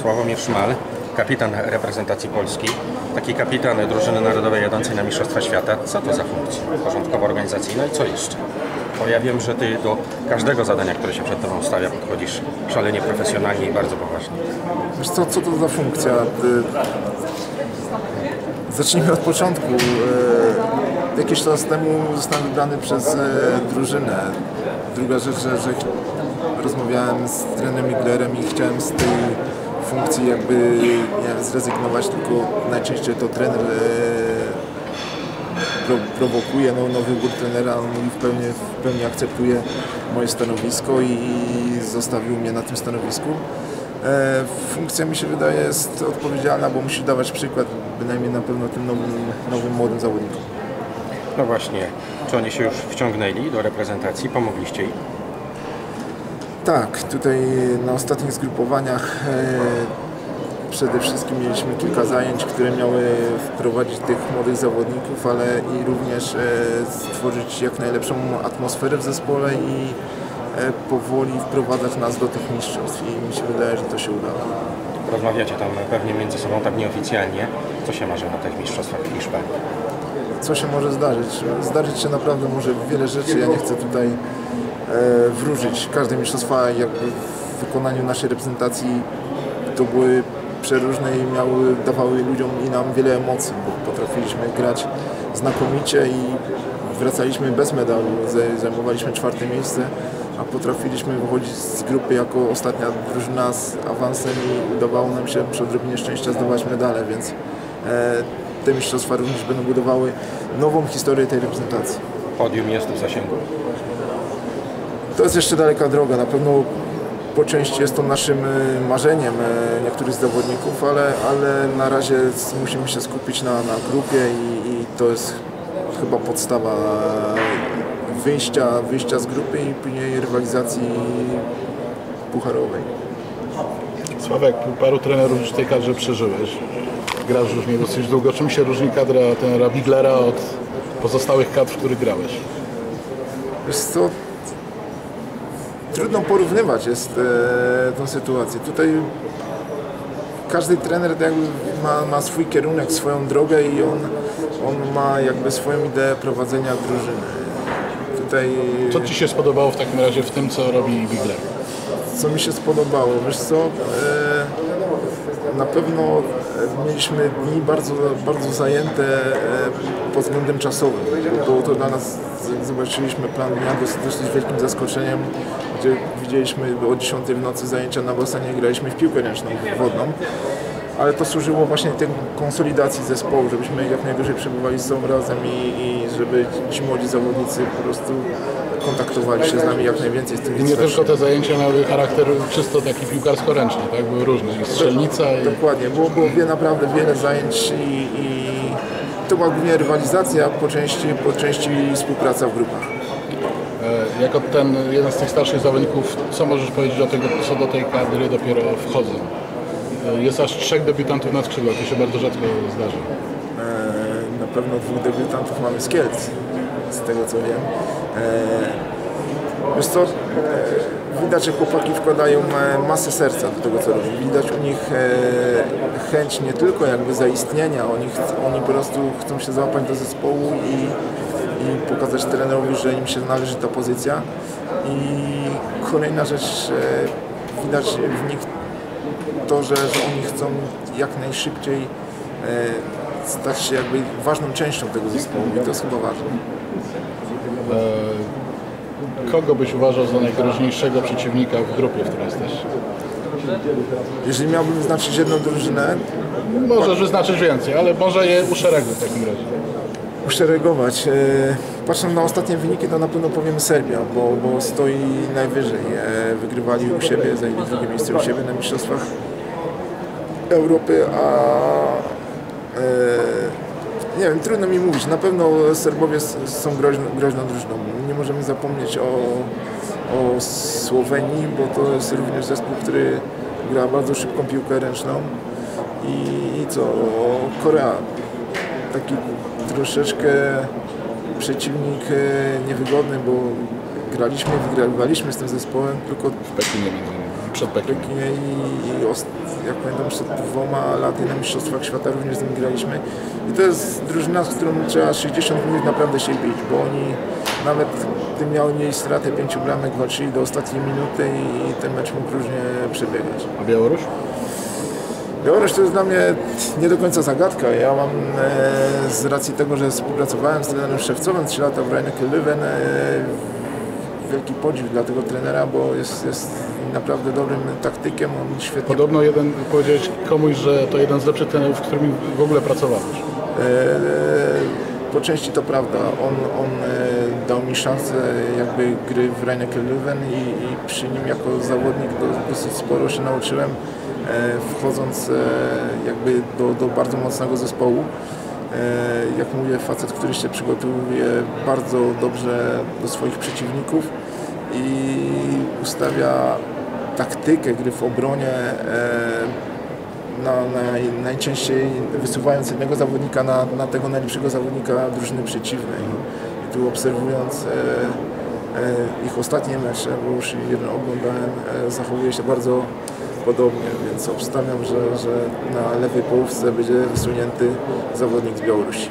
Sławomir Szmal, kapitan reprezentacji Polski, taki kapitan drużyny narodowej jadącej na Mistrzostwa Świata. Co to za funkcja porządkowo organizacyjna i co jeszcze? Bo ja wiem, że Ty do każdego zadania, które się przed Tobą stawia, podchodzisz szalenie profesjonalnie i bardzo poważnie. Wiesz co, co to za funkcja? Zacznijmy od początku. Y, Jakiś czas temu zostałem wybrany przez y, drużynę. Druga rzecz, że, że rozmawiałem z trenerem Miglerem i chciałem z tej funkcji jakby zrezygnować, tylko najczęściej to trener y, pro, prowokuje no, wybór trenera, on w pełni, w pełni akceptuje moje stanowisko i zostawił mnie na tym stanowisku. E, funkcja mi się wydaje jest odpowiedzialna, bo musi dawać przykład bynajmniej na pewno tym nowym, nowym młodym zawodnikom. No właśnie, czy oni się już wciągnęli do reprezentacji? Pomogliście im? Tak, tutaj na ostatnich zgrupowaniach e, przede wszystkim mieliśmy kilka zajęć, które miały wprowadzić tych młodych zawodników, ale i również e, stworzyć jak najlepszą atmosferę w zespole i e, powoli wprowadzać nas do tych mistrzostw i mi się wydaje, że to się udało. Rozmawiacie tam pewnie między sobą tak nieoficjalnie. Co się marzy na tych mistrzostwach w Hiszpanii? Co się może zdarzyć? Zdarzyć się naprawdę może wiele rzeczy. Ja nie chcę tutaj wróżyć. Każde mistrzostwa jakby w wykonaniu naszej reprezentacji to były przeróżne i miały, dawały ludziom i nam wiele emocji, bo potrafiliśmy grać znakomicie i wracaliśmy bez medalu. Zaj- Zajmowaliśmy czwarte miejsce, a potrafiliśmy wychodzić z grupy jako ostatnia drużyna z awansem i udawało nam się przy odrobinie szczęścia zdobywać medale, więc e, te mistrzostwa również będą budowały nową historię tej reprezentacji. Podium jest w zasięgu. To jest jeszcze daleka droga. Na pewno po części jest to naszym e, marzeniem e, niektórych z zawodników, ale, ale na razie musimy się skupić na, na grupie i, i to jest chyba podstawa wyjścia, wyjścia z grupy i później rywalizacji pucharowej. Sławek, paru trenerów już w tej kadrze przeżyłeś. Grasz już nie dosyć długo. Czym się różni kadra trenera Biglera od pozostałych kadr, w których grałeś? Wiesz co, trudno porównywać jest e, tą sytuację. Tutaj każdy trener jakby ma, ma swój kierunek, swoją drogę i on, on ma jakby swoją ideę prowadzenia drużyny. Tutaj Co Ci się spodobało w takim razie w tym, co robi Bigler? co mi się spodobało, wiesz co, e, na pewno e, mieliśmy dni bardzo, bardzo zajęte e, pod względem czasowym. Było to dla nas, zobaczyliśmy plan dnia, dosyć wielkim zaskoczeniem, gdzie widzieliśmy o 10 w nocy zajęcia na basenie, graliśmy w piłkę ręczną wodną. Ale to służyło właśnie tej konsolidacji zespołu, żebyśmy jak najdłużej przebywali z sobą razem i, i żeby ci młodzi zawodnicy po prostu kontaktowali się z nami jak najwięcej z tymi I nie starszymi. tylko te zajęcia miały charakter czysto taki piłkarsko-ręczny, tak? Były różne. I strzelnica, i... Dokładnie, było, było wie, naprawdę wiele zajęć i, i to była głównie rywalizacja, po części, po części współpraca w grupach. E, Jako ten jeden z tych starszych zawodników, co możesz powiedzieć o tego, co do tej kadry dopiero wchodzą? E, Jest aż trzech debiutantów na skrzydłach, to się bardzo rzadko zdarza. E, na pewno dwóch debiutantów mamy z Kielc, z tego co wiem. Wiesz co, widać, że chłopaki wkładają masę serca do tego co robią. Widać u nich chęć nie tylko jakby zaistnienia, oni, oni po prostu chcą się załapać do zespołu i, i pokazać trenerowi, że im się należy ta pozycja. I kolejna rzecz, e, widać w nich to, że, że oni chcą jak najszybciej e, stać się jakby ważną częścią tego zespołu i to jest chyba ważne. Kogo byś uważał za najgroźniejszego przeciwnika w grupie, w której jesteś? Jeżeli miałbym wyznaczyć jedną drużynę, Możesz wyznaczyć więcej, ale może je uszereguj w takim razie. Uszeregować, e, patrząc na ostatnie wyniki, to na pewno powiemy Serbia, bo, bo stoi najwyżej. E, wygrywali u siebie, zajęli drugie miejsce u siebie na Mistrzostwach Europy, a e, nie wiem, trudno mi mówić. Na pewno Serbowie są groźną, groźną drużyną. Nie możemy zapomnieć o, o Słowenii, bo to jest również zespół, który gra bardzo szybką piłkę ręczną. I, i co? Korea. Taki troszeczkę przeciwnik e, niewygodny, bo graliśmy, wygrywaliśmy z tym zespołem, tylko W Pekinie przed Pekinem. Pekinie i, i os, jak pamiętam przed dwoma laty na Mistrzostwach Świata również z nimi graliśmy. I to jest drużyna, z którą trzeba 60 minut naprawdę się bić, bo oni nawet gdy miały mieli stratę pięciu bramek, walczyli do ostatniej minuty i ten mecz mógł różnie przebiegać. A Białoruś? Białoruś to jest dla mnie nie do końca zagadka. Ja mam e, z racji tego, że współpracowałem z trenerem Szewcowem 3 lata w Rajnekie Leuven, e, wielki podziw dla tego trenera, bo jest, jest naprawdę dobrym taktykiem, on świetnie Podobno jeden powiedziałeś komuś, że to jeden z lepszych trenerów, z którymi w ogóle pracowałeś. E, Po części to prawda. On, on e, dał mi szansę jakby gry w Rajnekie Leuven i, i przy nim jako zawodnik do- dosyć sporo się nauczyłem, e, wchodząc e, jakby do, do bardzo mocnego zespołu. E, Jak mówię, facet, który się przygotowuje bardzo dobrze do swoich przeciwników i ustawia taktykę gry w obronie e, na, na, najczęściej wysuwając jednego zawodnika na, na tego najlepszego zawodnika drużyny przeciwnej. I tu obserwując e, e, ich ostatnie mecze, bo już jeden oglądałem, e, zachowuje się bardzo podobnie, więc obstawiam, że, że na lewej połówce będzie wysunięty zawodnik z Białorusi.